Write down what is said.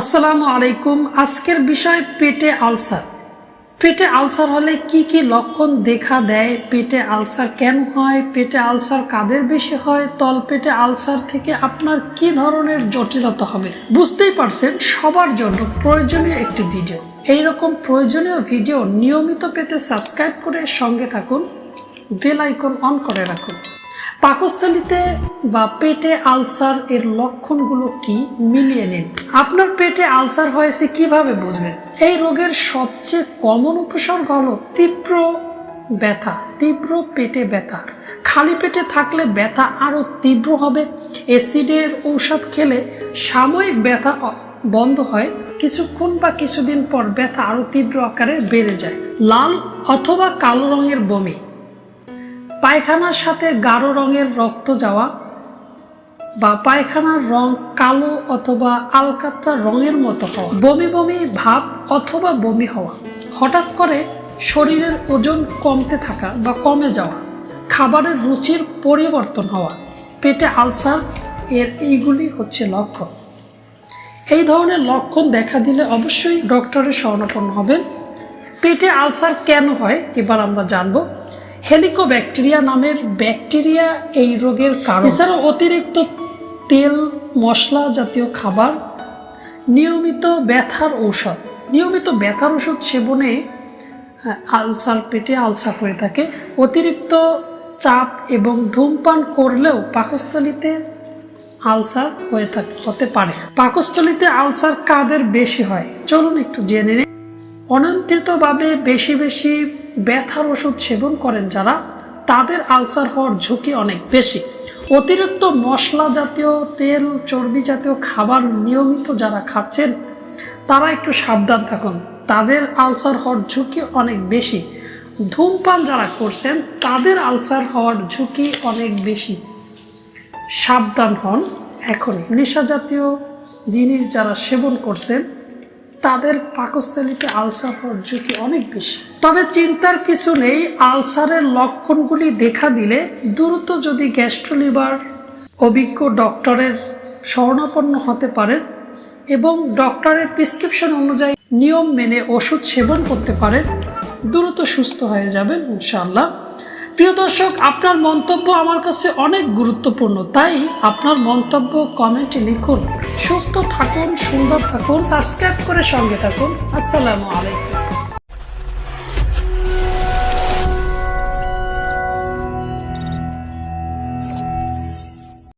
আসসালামু আলাইকুম। আজকের বিষয় পেটে আলসার। পেটে আলসার হলে কি কি লক্ষণ দেখা দেয়? পেটে আলসার কেন হয়? পেটে আলসার কাদের বেশি হয়? তল পেটে আলসার থেকে আপনার কি ধরনের জটিলতা হবে? বুঝতেই পারছেন, সবার জন্য প্রয়োজনীয় একটি ভিডিও। এইরকম প্রয়োজনীয় ভিডিও নিয়মিত পেতে সাবস্ক্রাইব করে সঙ্গে থাকুন, বেল আইকন অন করে রাখুন। পাকস্থলিতে বা পেটে আলসার এর লক্ষণগুলো কি? মিলিয়ে নিন। আপনার পেটে আলসার হয়েছে কীভাবে বুঝবেন? এই রোগের সবচেয়ে কমন উপসর্গ হলো তীব্র ব্যথা, তীব্র পেটে ব্যথা। খালি পেটে থাকলে ব্যথা আরও তীব্র হবে। অ্যাসিডের ঔষধ খেলে সাময়িক ব্যথা বন্ধ হয়। কিছুক্ষণ বা কিছুদিন পর ব্যথা আরও তীব্র আকারে বেড়ে যায়। লাল অথবা কালো রঙের বমি। পায়খানার সাথে গাঢ় রঙের রক্ত যাওয়া বা পায়খানার রং কালো অথবা আলকাত্রা রঙের মতো হওয়া, বমি বমি ভাব অথবা বমি হওয়া, হঠাৎ করে শরীরের ওজন কমতে থাকা বা কমে যাওয়া, খাবারের রুচির পরিবর্তন হওয়া, পেটে আলসার, এর এইগুলি হচ্ছে লক্ষণ। এই ধরনের লক্ষণ দেখা দিলে অবশ্যই ডক্টরের শরণাপন্ন হবেন। পেটে আলসার কেন হয় এবার আমরা জানব। হেলিকোব্যাকটেরিয়া নামের ব্যাকটেরিয়া এই রোগের কারণ। এছাড়াও অতিরিক্ত তেল, মশলা জাতীয় খাবার, নিয়মিত ব্যথার ঔষধ। নিয়মিত ব্যথার ওষুধ সেবনে আলসার পেটে আলসার হয়ে থাকে। অতিরিক্ত চাপ এবং ধূমপান করলেও পাকস্থলিতে আলসার হয়ে থাকে, হতে পারে। পাকস্থলিতে আলসার কাদের বেশি হয়? চলুন একটু জেনে অনিয়ন্ত্রিতভাবে বেশি বেশি ব্যথার ওষুধ সেবন করেন যারা, তাদের আলসার হওয়ার ঝুঁকি অনেক বেশি। অতিরিক্ত মশলা জাতীয় তেল, চর্বি জাতীয় খাবার নিয়মিত যারা খাচ্ছেন, তারা একটু সাবধান থাকুন। তাদের আলসার হওয়ার ঝুঁকি অনেক বেশি। ধূমপান যারা করছেন, তাদের আলসার হওয়ার ঝুঁকি অনেক বেশি। সাবধান হন এখন নেশা জাতীয় জিনিস যারা সেবন করছেন তাদের পাকস্থলিতে আলসার ঝুঁকি অনেক বেশি। তবে চিন্তার কিছু নেই, আলসারের লক্ষণগুলি দেখা দিলে দ্রুত যদি গ্যাস্ট্রোলিভার অভিজ্ঞ ডক্টরের শরণাপন্ন হতে পারেন এবং ডক্টরের প্রেসক্রিপশন অনুযায়ী নিয়ম মেনে ওষুধ সেবন করতে পারেন, দ্রুত সুস্থ হয়ে যাবেন ইনশাল্লাহ প্রিয় দর্শক, আপনার মন্তব্য আমার কাছে অনেক গুরুত্বপূর্ণ, তাই আপনার মন্তব্য কমেন্টে লিখুন। সুস্থ থাকুন সুন্দর থাকুন সাবস্ক্রাইব করে সঙ্গে থাকুন। আসসালামু আলাইকুম।